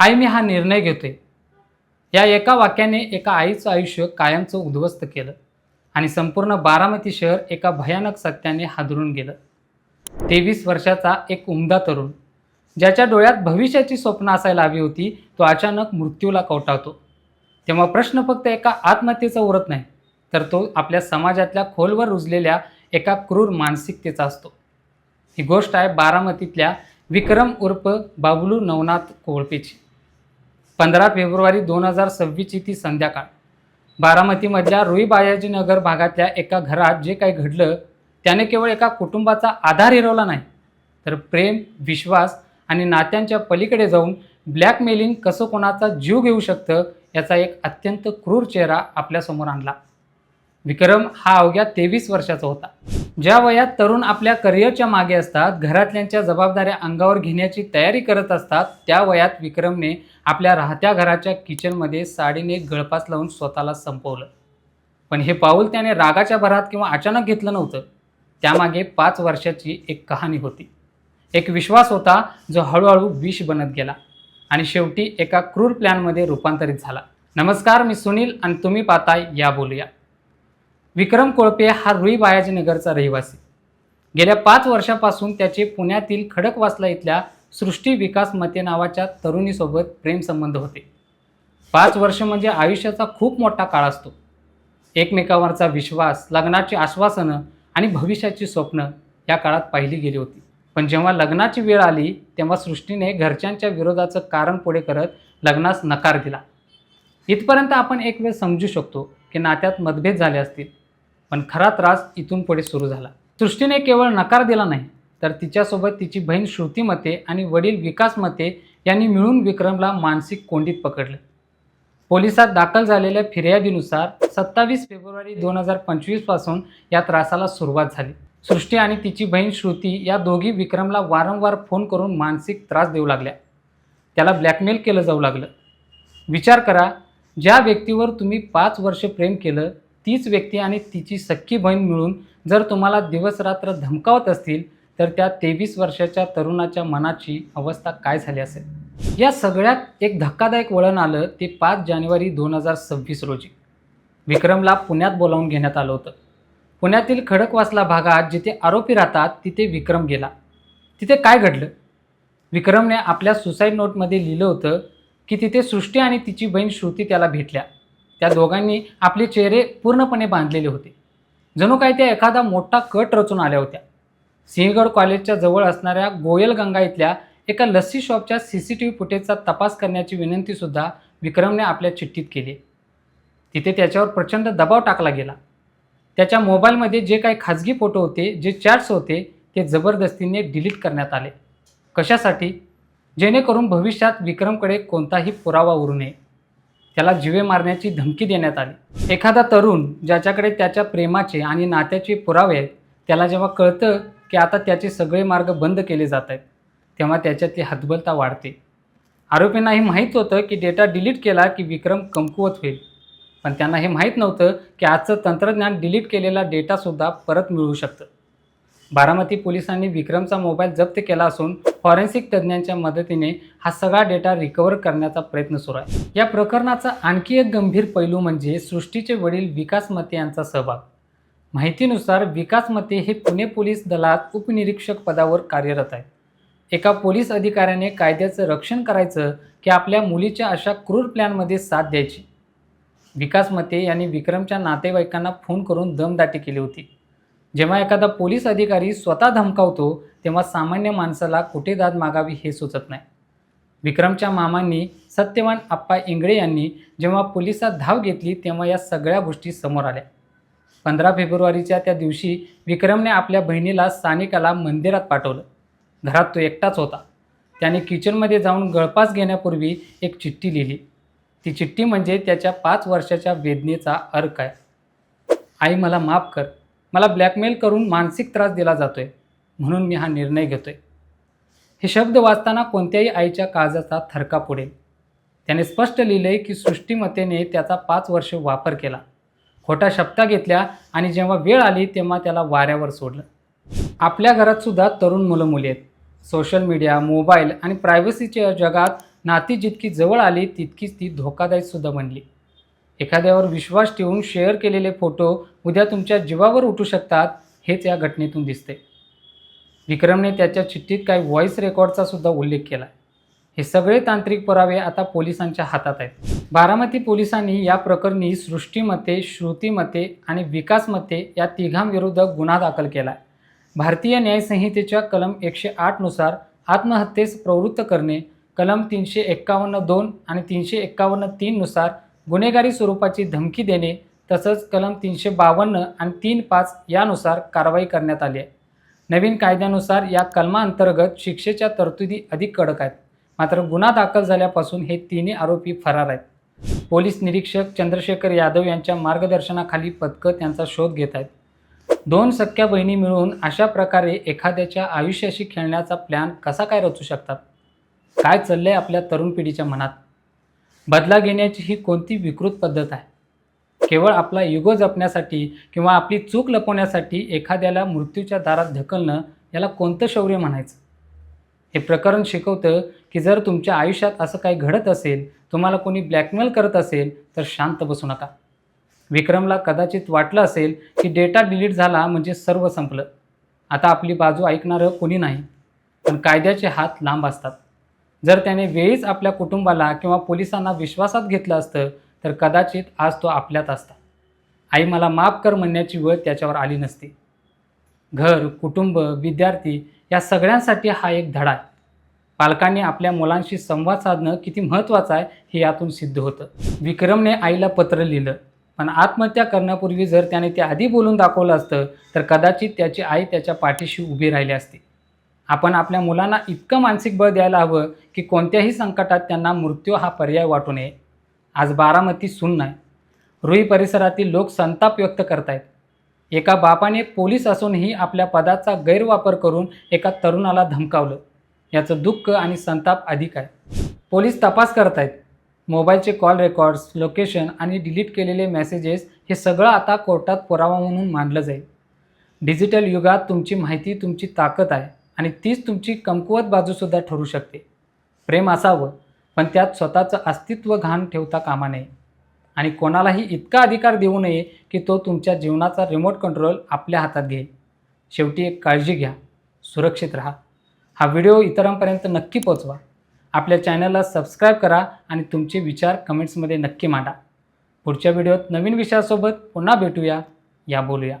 आई मी हा निर्णय घेते या एका वाक्याने एका आईचं आयुष्य कायमचं उद्ध्वस्त केलं आणि संपूर्ण बारामती शहर एका भयानक सत्याने हादरून गेलं. तेवीस वर्षाचा एक उमदा तरुण ज्याच्या डोळ्यात भविष्याची स्वप्न असायला हवी होती तो अचानक मृत्यूला कवटावतो. तेव्हा प्रश्न फक्त एका आत्महत्येचा उरत नाही तर तो आपल्या समाजातल्या खोलवर रुजलेल्या एका क्रूर मानसिकतेचा असतो. ही गोष्ट आहे बारामतीतल्या विक्रम उर्फ बाबलू नवनाथ कोळपेची. पंधरा फेब्रुवारी दोन हजार सव्वीसची ती संध्याकाळ. बारामतीमधल्या रुई नगर भागातल्या एका घरात जे काही घडलं त्याने केवळ एका कुटुंबाचा आधार हिरवला नाही तर प्रेम विश्वास आणि नात्यांच्या पलीकडे जाऊन ब्लॅकमेलिंग कसं कोणाचा जीव घेऊ शकतं याचा एक अत्यंत क्रूर चेहरा आपल्यासमोर आणला. विक्रम हा अवघ्या तेवीस वर्षाचा होता. ज्या वयात तरुण आपल्या करिअरच्या मागे असतात घरातल्यांच्या जबाबदाऱ्या अंगावर घेण्याची तयारी करत असतात त्या वयात विक्रमने आपल्या राहत्या घराच्या किचनमध्ये साडीने गळपास लावून स्वतःला संपवलं. पण हे पाऊल त्याने रागाच्या भरात किंवा अचानक घेतलं नव्हतं. त्यामागे पाच वर्षाची एक कहाणी होती. एक विश्वास होता जो हळूहळू विष बनत गेला आणि शेवटी एका क्रूर प्लॅनमध्ये रूपांतरित झाला. नमस्कार मी सुनील आणि तुम्ही पाहताय या बोलूया. विक्रम कोळपे हा रुई नगरचा रहिवासी. गेल्या पाच वर्षापासून त्याचे पुण्यातील खडकवासला इथल्या सृष्टी विकास मते नावाच्या तरुणीसोबत प्रेमसंबंध होते. पाच वर्ष म्हणजे आयुष्याचा खूप मोठा काळ असतो. एकमेकावरचा विश्वास लग्नाची आश्वासनं आणि भविष्याची स्वप्न या काळात पाहिली गेली होती. पण जेव्हा लग्नाची वेळ आली तेव्हा सृष्टीने घरच्यांच्या विरोधाचं कारण पुढे करत लग्नास नकार दिला. इथपर्यंत आपण एक वेळ समजू शकतो की नात्यात मतभेद झाले असतील. पण खरा त्रास इथून पुढे सुरू झाला. सृष्टीने केवळ नकार दिला नाही तर तिच्यासोबत तिची बहीण श्रुतीमते आणि वडील विकासमते यांनी मिळून विक्रमला मानसिक कोंडीत पकडले. पोलिसात दाखल झालेल्या फिर्यादीनुसार सत्तावीस फेब्रुवारी दोन हजार पंचवीसपासून या त्रासाला सुरुवात झाली. सृष्टी आणि तिची बहीण श्रुती या दोघी विक्रमला वारंवार फोन करून मानसिक त्रास देऊ लागल्या. त्याला ब्लॅकमेल केलं जाऊ लागलं. विचार करा ज्या व्यक्तीवर तुम्ही पाच वर्ष प्रेम केलं तीच व्यक्ती आणि तिची सख्खी बहीण मिळून जर तुम्हाला दिवसरात्र धमकावत असतील तर त्या तेवीस वर्षाच्या तरुणाच्या मनाची अवस्था काय झाली असेल? या सगळ्यात एक धक्कादायक वळण आलं ते पाच जानेवारी दोन हजार सव्वीस रोजी. विक्रमला पुण्यात बोलावून घेण्यात आलं होतं. पुण्यातील खडकवासला भागात जिथे आरोपी राहतात तिथे विक्रम गेला. तिथे काय घडलं? विक्रमने आपल्या सुसाईड नोटमध्ये लिहिलं होतं की तिथे सृष्टी आणि तिची बहीण श्रुती त्याला भेटल्या. त्या दोघांनी आपले चेहरे पूर्णपणे बांधलेले होते. जणू काय त्या एखादा मोठा कट रचून आल्या होत्या. सिंहगड कॉलेजच्या जवळ असणाऱ्या गोयलगंगा इथल्या एका लस्सी शॉपच्या सी सी टी व्ही फुटेजचा तपास करण्याची विनंतीसुद्धा विक्रमने आपल्या चिठ्ठीत केली. तिथे त्याच्यावर प्रचंड दबाव टाकला गेला. त्याच्या मोबाईलमध्ये जे काही खाजगी फोटो होते जे चॅट्स होते ते जबरदस्तीने डिलीट करण्यात आले. कशासाठी? जेणेकरून भविष्यात विक्रमकडे कोणताही पुरावा उरू नये. त्याला जिवे मारण्याची धमकी देण्यात आली. एखादा तरुण ज्याच्याकडे त्याच्या प्रेमाचे आणि नात्याचे पुरावे आहेत त्याला जेव्हा कळतं की आता त्याचे सगळे मार्ग बंद केले जात आहेत तेव्हा त्याच्यातली हतबलता वाढते. आरोपींना हे माहीत होतं की डेटा डिलीट केला की विक्रम कमकुवत होईल. पण त्यांना हे माहीत नव्हतं की आजचं तंत्रज्ञान डिलीट केलेला डेटासुद्धा परत मिळू शकतं. बारामती पोलिसांनी विक्रमचा मोबाईल जप्त केला असून फॉरेन्सिक तज्ज्ञांच्या मदतीने हा सगळा डेटा रिकवर करण्याचा प्रयत्न सुरू आहे. या प्रकरणाचा आणखी एक गंभीर पैलू म्हणजे सृष्टीचे वडील विकास मते यांचा सहभाग. माहितीनुसार विकास मते हे पुणे पोलीस दलात उपनिरीक्षक पदावर कार्यरत आहेत. एका पोलीस अधिकाऱ्याने कायद्याचं रक्षण करायचं की आपल्या मुलीच्या अशा क्रूर प्लॅनमध्ये साथ द्यायची. विकास मते यांनी विक्रमच्या नातेवाईकांना फोन करून दमदाटी केली होती. जेव्हा एखादा पोलीस अधिकारी स्वतः धमकावतो तेव्हा सामान्य माणसाला कुठे दाद मागावी हे सुचत नाही. विक्रमच्या मामांनी सत्यवान आप्पा इंगळे यांनी जेव्हा पोलिसात धाव घेतली तेव्हा या सगळ्या गोष्टी समोर आल्या. पंधरा फेब्रुवारीच्या त्या दिवशी विक्रमने आपल्या बहिणीला सानिकाला मंदिरात पाठवलं. घरात तो एकटाच होता. त्याने किचनमध्ये जाऊन गळपास घेण्यापूर्वी एक चिठ्ठी लिहिली. ती चिठ्ठी म्हणजे त्याच्या पाच वर्षाच्या वेदनेचा अर्क आहे. आई मला माफ कर. मला ब्लॅकमेल करून मानसिक त्रास दिला जातोय म्हणून मी हा निर्णय घेतोय. हे शब्द वाचताना कोणत्याही आईच्या काळजाचा थरका पुढेल त्याने स्पष्ट लिहिले की सृष्टीमतेने त्याचा पाच वर्ष वापर केला. खोटा शब्दा घेतल्या आणि जेव्हा वेळ आली तेव्हा त्याला वाऱ्यावर सोडलं. आपल्या घरातसुद्धा तरुण मुलं मुली आहेत. सोशल मीडिया मोबाईल आणि प्रायव्हसीच्या जगात नाती जितकी जवळ आली तितकीच ती धोकादायीसुद्धा बनली. एखाद्यावर विश्वास ठेवून शेअर केलेले फोटो उद्या तुमच्या जीवावर उठू शकतात हेच या घटनेतून दिसते. विक्रमने त्याच्या चिठ्ठीत काही व्हॉइस रेकॉर्डचा सुद्धा उल्लेख केला हे सगळे तांत्रिक पुरावे आता पोलिसांच्या हातात आहेत. बारामती पोलिसांनी या प्रकरणी सृष्टीमते श्रुतीमते आणि विकासमते या तिघांविरुद्ध गुन्हा दाखल केला आहे भारतीय न्यायसंहितेच्या कलम एकशे आठनुसार आत्महत्येस प्रवृत्त करणे कलम तीनशे एक्कावन्न दोन आणि तीनशे एक्कावन्न तीननुसार गुन्हेगारी स्वरूपाची धमकी देणे तसंच कलम तीनशे बावन्न आणि तीन पाच यानुसार कारवाई करण्यात आली आहे. नवीन कायद्यानुसार या कलमाअंतर्गत शिक्षेच्या तरतुदी अधिक कडक आहेत. मात्र गुन्हा दाखल झाल्यापासून हे तिन्ही आरोपी फरार आहेत. पोलीस निरीक्षक चंद्रशेखर यादव यांच्या मार्गदर्शनाखाली पथकं त्यांचा शोध घेत आहेत. दोन सख्या बहिणी मिळून अशा प्रकारे एखाद्याच्या आयुष्याशी खेळण्याचा प्लॅन कसा काय रचू शकतात? काय चाललंय आपल्या तरुण पिढीच्या मनात? बदला घेण्याची ही कोणती विकृत पद्धत आहे? केवळ आपला युगो जपण्यासाठी किंवा आपली चूक लपवण्यासाठी एखाद्याला मृत्यूच्या दारात ढकलणं याला कोणतं शौर्य म्हणायचं? हे प्रकरण शिकवतं की जर तुमच्या आयुष्यात असं काही घडत असेल तुम्हाला कोणी ब्लॅकमेल करत असेल तर शांत बसू नका. विक्रमला कदाचित वाटलं असेल की डेटा डिलीट झाला म्हणजे सर्व संपलं. आता आपली बाजू ऐकणारं कोणी नाही पण कायद्याचे हात लांब असतात. जर त्याने वेळीच आपल्या कुटुंबाला किंवा पोलिसांना विश्वासात घेतलं असतं तर कदाचित आज तो आपल्यात असता. आई मला माफ कर म्हणण्याची वेळ त्याच्यावर आली नसती. घर कुटुंब विद्यार्थी या सगळ्यांसाठी हा एक धडा आहे. पालकांनी आपल्या मुलांशी संवाद साधणं किती महत्त्वाचं आहे हे यातून सिद्ध होतं. विक्रमने आईला पत्र लिहिलं पण आत्महत्या करण्यापूर्वी जर त्याने ते आधी बोलून दाखवलं असतं तर कदाचित त्याची आई त्याच्या पाठीशी उभी राहिली असती. आपण आपल्या मुलांना इतकं मानसिक बळ द्यायला हवं की कोणत्याही संकटात त्यांना मृत्यू हा पर्याय वाटू नये. आज बारामती सुन्न आहे रुई परिसरातील लोक संताप व्यक्त करतायत. एका बापाने पोलीस असूनही आपल्या पदाचा गैरवापर करून एका तरुणाला धमकावलं. याचं दुःख आणि संताप अधिक आहे. पोलीस तपास करतायत. मोबाईलचे कॉल रेकॉर्ड्स लोकेशन आणि डिलीट केलेले मेसेजेस हे सगळं आता कोर्टात पुरावा म्हणून मानलं जाईल. डिजिटल युगात तुमची माहिती तुमची ताकद आहे. आणि तीच तुमची कमकुवत बाजूसुद्धा ठरू शकते. प्रेम असावं पण त्यात स्वतःचं अस्तित्व घाण ठेवता कामा नये. आणि कोणालाही इतका अधिकार देऊ नये की तो तुमच्या जीवनाचा रिमोट कंट्रोल आपल्या हातात घेईल. शेवटी एक काळजी घ्या सुरक्षित राहा. हा व्हिडिओ इतरांपर्यंत नक्की पोचवा. आपल्या चॅनलला सबस्क्राईब करा आणि तुमचे विचार कमेंट्समध्ये नक्की मांडा. पुढच्या व्हिडिओत नवीन विषयासोबत पुन्हा भेटूया या बोलूया.